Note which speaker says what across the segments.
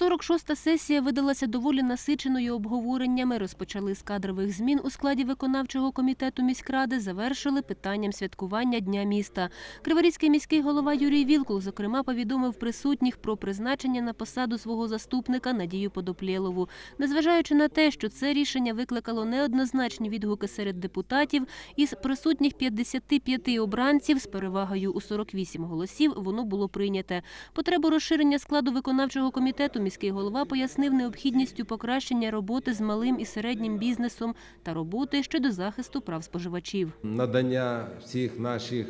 Speaker 1: 46-та сесія видалася доволі насиченою обговореннями. Розпочали з кадрових змін у складі виконавчого комітету міськради, завершили питанням святкування Дня міста. Криворізький міський голова Юрій Вілкул, зокрема, повідомив присутніх про призначення на посаду свого заступника Надію Подоплєлову. Незважаючи на те, що це рішення викликало неоднозначні відгуки серед депутатів, із присутніх 55 обранців з перевагою у 48 голосів воно було прийняте. Потребу розширення складу виконавчого комітету міський голова пояснив необхідністю покращення роботи з малим і середнім бізнесом та роботи щодо захисту прав споживачів.
Speaker 2: надання всіх наших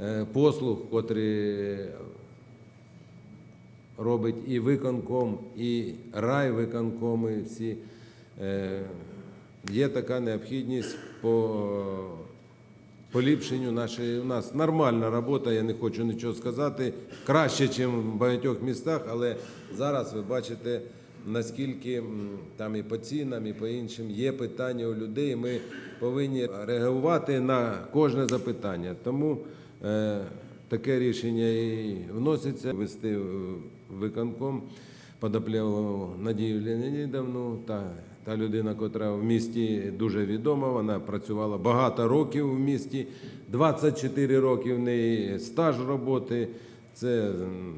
Speaker 2: е, послуг, котрі робить і виконком, і райвиконкоми всі. Е, Є така необхідність по поліпшенню нашої. У нас нормальна робота, я не хочу нічого сказати. Краще, ніж в багатьох містах, але зараз ви бачите, наскільки там і по цінам, і по іншим є питання у людей. Ми повинні реагувати на кожне запитання. Тому е, таке рішення і вноситься вести в виконком Подоплєву Надію Леонідовну та, та людина, котра в місті дуже відома. Вона працювала багато років в місті, 24 роки в неї стаж роботи. Це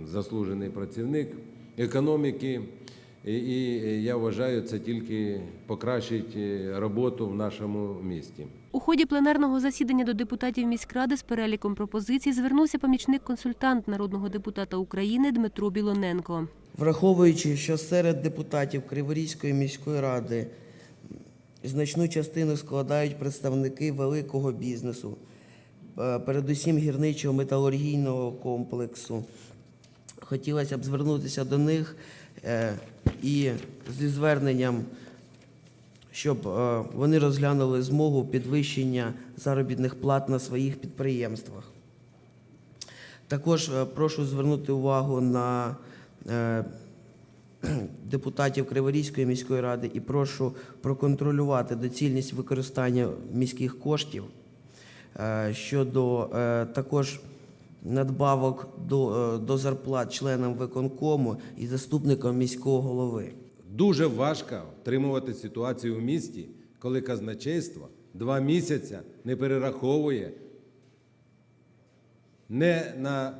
Speaker 2: заслужений працівник економіки. І, я вважаю, це тільки покращить е, роботу в нашому місті.
Speaker 1: У ході пленарного засідання до депутатів міськради з переліком пропозицій звернувся помічник-консультант народного депутата України Дмитро Білоненко.
Speaker 3: Враховуючи, що серед депутатів Криворізької міської ради значну частину складають представники великого бізнесу, е, передусім гірничого металургійного комплексу, хотілося б звернутися до них е, і зі зверненням, щоб е, вони розглянули змогу підвищення заробітних плат на своїх підприємствах. Також прошу звернути увагу на депутатів Криворізької міської ради і прошу проконтролювати доцільність використання міських коштів е, щодо е, також надбавок до, е, до зарплат членам виконкому і заступникам міського голови.
Speaker 2: Дуже важко втримувати ситуацію в місті, коли казначейство два місяці не перераховує не на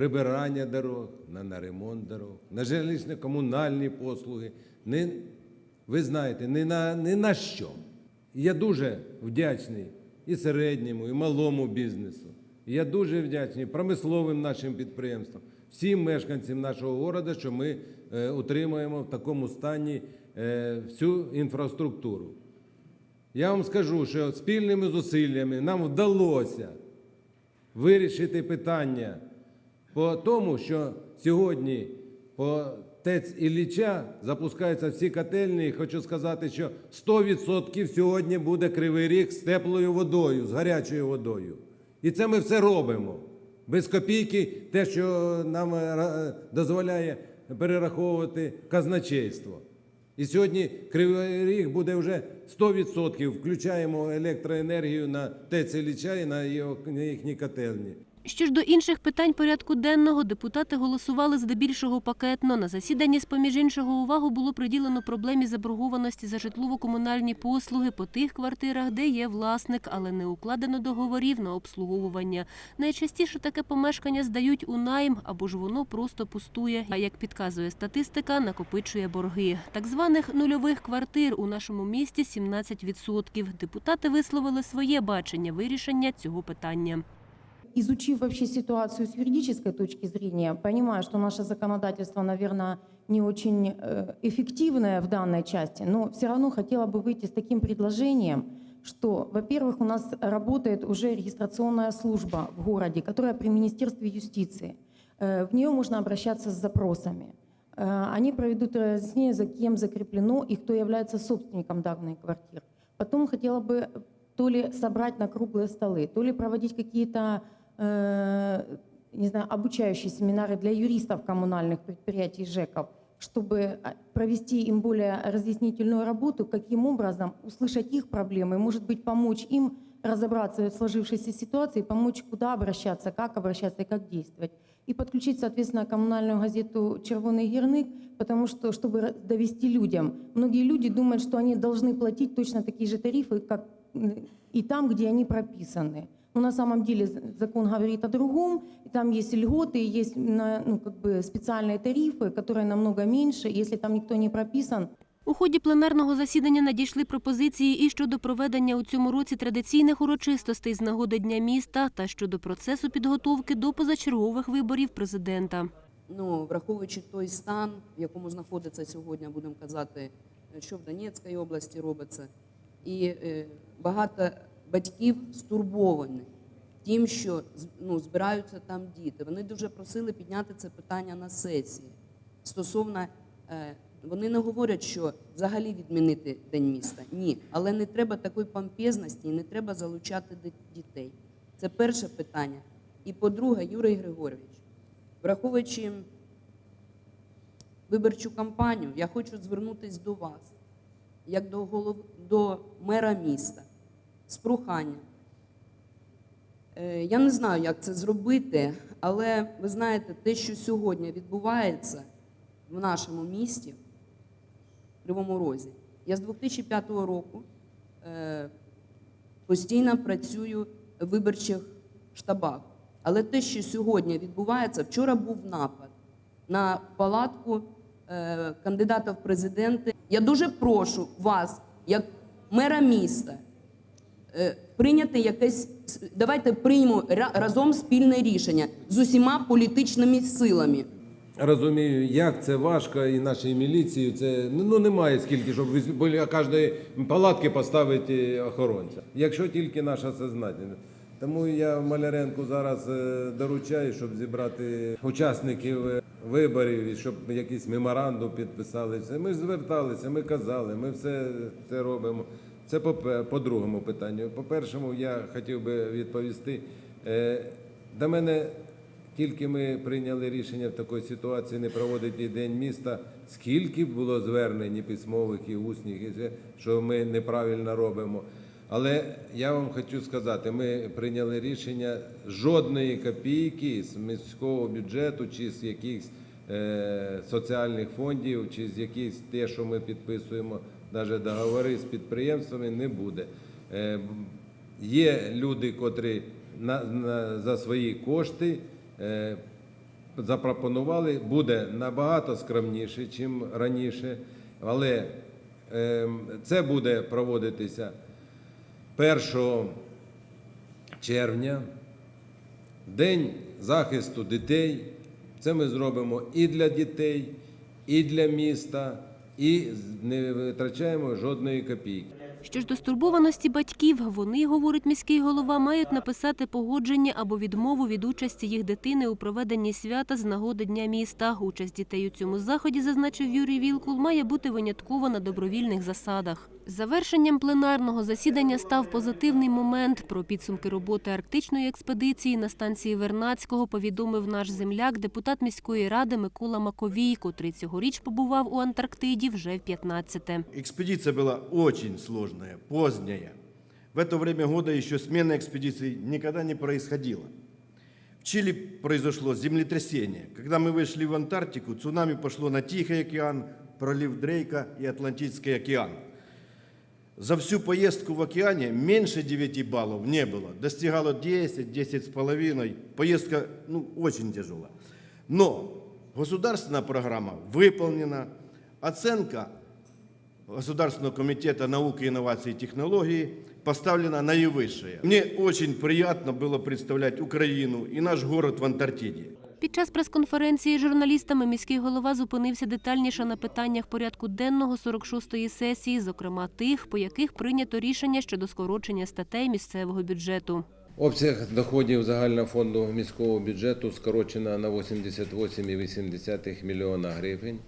Speaker 2: прибирання дорог, не на ремонт дорог, на жилищно-комунальні послуги. Не, ви знаєте, не на, не на що. Я дуже вдячний і середньому, і малому бізнесу. Я дуже вдячний промисловим нашим підприємствам, всім мешканцям нашого міста, що ми е, утримуємо в такому стані е, всю інфраструктуру. Я вам скажу, що спільними зусиллями нам вдалося вирішити питання по тому, що сьогодні по ТЕЦ Ілліча запускаються всі котельні. І хочу сказати, що 100% сьогодні буде кривий ріг з теплою водою, з гарячою водою. І це ми все робимо. Без копійки, те, що нам е, дозволяє перераховувати казначейство. І сьогодні Кривий Ріг буде вже 100%. Включаємо електроенергію на ТЕЦ Ілліча і на їхні котельні.
Speaker 1: Що ж до інших питань порядку денного, депутати голосували здебільшого пакетно. На засіданні, з поміж іншого, увагу було приділено проблемі заборгованості за житлово-комунальні послуги по тих квартирах, де є власник, але не укладено договорів на обслуговування. Найчастіше таке помешкання здають у найм або ж воно просто пустує. А як підказує статистика, накопичує борги. Так званих нульових квартир у нашому місті 17%. Депутати висловили своє бачення вирішення цього питання.
Speaker 4: Изучив вообще ситуацию с юридической точки зрения, понимаю, что наше законодательство, наверное, не очень э, эффективное в данной части, но все равно хотела бы выйти с таким предложением, что, во-первых, у нас работает уже регистрационная служба в городе, которая при Министерстве юстиции. Э, В нее можно обращаться с запросами. Э, Они проведут разъяснение, за кем закреплено и кто является собственником данной квартиры. Потом хотела бы то ли собрать на круглые столы, то ли проводить какие-то не знаю, обучающие семинары для юристов коммунальных предприятий ЖЭКов, чтобы а, провести им более разъяснительную работу, каким образом услышать их проблемы, может быть, помочь им разобраться в сложившейся ситуации, помочь, куда обращаться, как обращаться и как действовать. и подключить, соответственно, коммунальную газету «Червоный герник», потому что, чтобы довести людям. Многие люди думают, что они должны платить точно такие же тарифы, как и там, где они прописаны. Но на самом деле з- закон говорит о другом, и там есть льготы, и есть на- ну, как бы специальные тарифы, которые намного меньше. Если там никто не прописан,
Speaker 1: У ході пленарного засідання надійшли пропозиції і щодо проведення у цьому році традиційних урочистостей з нагоди Дня міста та щодо процесу підготовки до позачергових виборів президента.
Speaker 5: ну, враховуючи той стан, в якому знаходиться сьогодні, будемо казати, що в Донецькій області робиться, і е, багато батьків стурбовані тим, що ну, збираються там діти. Вони дуже просили підняти це питання на сесії. Стосовно е, вони не говорять, що взагалі відмінити День міста. Ні, але не треба такої помпезності і не треба залучати дітей. Це перше питання. І по-друге, Юрій Григорович, враховуючи виборчу кампанію, я хочу звернутися до вас, як до, голов... до мера міста, з проханням. Е, Я не знаю, як це зробити, але ви знаєте, те, що сьогодні відбувається в нашому місті, в Кривому Розі. Я з 2005 року е, постійно працюю в виборчих штабах. Але те, що сьогодні відбувається, вчора був напад на палатку е, кандидата в президенти. Я дуже прошу вас, як мера міста, прийняти якесь, давайте приймемо ра- разом спільне рішення з усіма політичними силами.
Speaker 2: Розумію, як це важко, і нашій міліції це ну немає скільки, щоб біля кожної палатки поставити охоронця. Якщо тільки наша сознательність. Тому я Маляренку зараз е, доручаю, щоб зібрати учасників е, виборів і щоб якийсь меморандум підписали. Все. Ми зверталися, ми казали, ми все це робимо. Це по, по другому питанню. По першому я хотів би відповісти. Е, До мене тільки ми прийняли рішення в такій ситуації не проводити день міста. Скільки було звернень і письмових і усних, і все, що ми неправильно робимо. Але я вам хочу сказати, ми прийняли рішення жодної копійки з міського бюджету чи з якихось е, соціальних фондів, чи з якихось те, що ми підписуємо, навіть договори з підприємствами, не буде. Е, Є люди, котрі за свої кошти е, запропонували, буде набагато скромніше, ніж раніше, але е, це буде проводитися 1 червня, День захисту дітей. Це ми зробимо і для дітей, і для міста, і не витрачаємо жодної копійки.
Speaker 1: Що ж до стурбованості батьків, вони, говорить міський голова, мають написати погодження або відмову від участі їх дитини у проведенні свята з нагоди Дня міста. Участь дітей у цьому заході, зазначив Юрій Вілкул, має бути винятково на добровільних засадах. Завершенням пленарного засідання став позитивний момент. Про підсумки роботи арктичної експедиції на станції Вернацького повідомив наш земляк, депутат міської ради Микола Маковій, котрий цьогоріч побував у Антарктиді вже в 15-те.
Speaker 6: Экспедиция была очень сложная, поздняя. В это время года еще смена экспедиций никогда не происходила. В Чили произошло землетрясение. Когда мы вышли в Антарктику, цунами пошло на Тихий океан, пролив Дрейка и Атлантический океан. За всю поездку в океане меньше 9 баллов не было. Достигало 10, 10 с половиной. Поездка ну, очень тяжелая. Но государственная программа выполнена. Оценка Государственного комитета науки, инноваций и технологий поставлена наивысшая. Мне очень приятно было представлять Украину и наш город в Антарктиде.
Speaker 1: Під час прес-конференції з журналістами міський голова зупинився детальніше на питаннях порядку денного 46-ї сесії, зокрема тих, по яких прийнято рішення щодо скорочення статей місцевого бюджету.
Speaker 2: Обсяг доходів загального фонду міського бюджету скорочено на 88,8 мільйона гривень.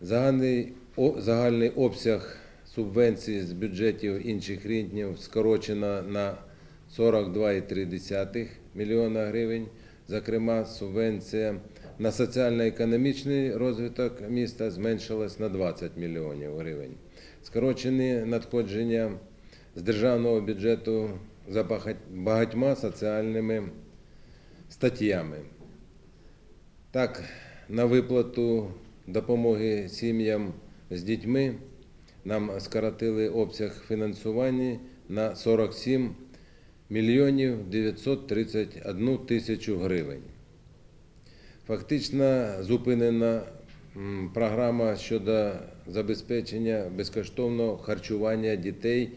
Speaker 2: Загальний, загальний обсяг субвенцій з бюджетів інших рівнів скорочено на 42,3 мільйона гривень. Зокрема, субвенція на соціально-економічний розвиток міста зменшилась на 20 мільйонів гривень. Скорочені надходження з державного бюджету за багатьма соціальними статтями. Так, на виплату допомоги сім'ям з дітьми нам скоротили обсяг фінансування на 47 мільйонів 931 тисячу гривень. Фактично зупинена програма щодо забезпечення безкоштовного харчування дітей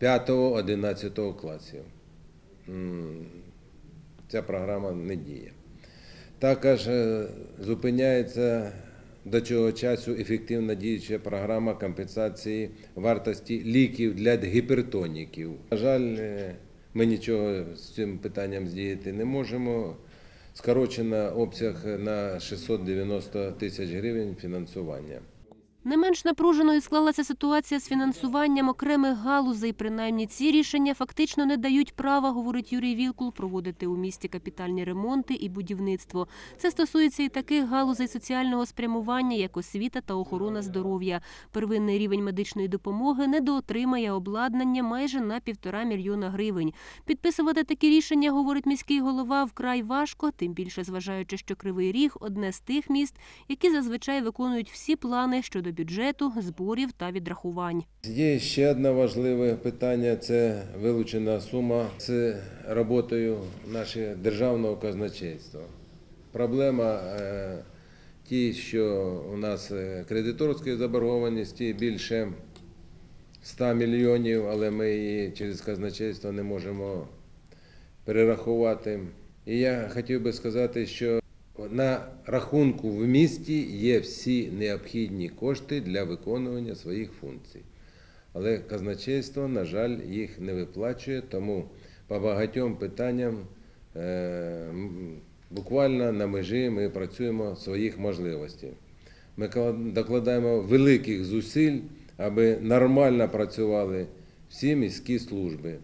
Speaker 2: 5-11 класів. Ця програма не діє. Також е, зупиняється до цього часу ефективно діюча програма компенсації вартості ліків для гіпертоніків. На жаль, е, ми нічого з цим питанням здіяти не можемо. Скорочено обсяг на 690 тисяч гривень фінансування.
Speaker 1: Не менш напруженою склалася ситуація з фінансуванням окремих галузей. Принаймні ці рішення фактично не дають права, говорить Юрій Вілкул, проводити у місті капітальні ремонти і будівництво. Це стосується і таких галузей соціального спрямування, як освіта та охорона здоров'я. Первинний рівень медичної допомоги недоотримає обладнання майже на півтора мільйона гривень. Підписувати такі рішення, говорить міський голова, вкрай важко, тим більше зважаючи, що Кривий Ріг одне з тих міст, які зазвичай виконують всі плани щодо бюджету, зборів та відрахувань.
Speaker 2: Є ще одне важливе питання це вилучена сума з роботою нашого державного казначейства. Проблема е, ті, що у нас е, кредиторської заборгованості більше 100 мільйонів, але ми її через казначейство не можемо перерахувати. І я хотів би сказати, що на рахунку в місті є всі необхідні кошти для виконування своїх функцій. Але казначейство, на жаль, їх не виплачує, тому по багатьом питанням е, буквально на межі ми працюємо своїх можливостей. Ми докладаємо великих зусиль, аби нормально працювали всі міські служби.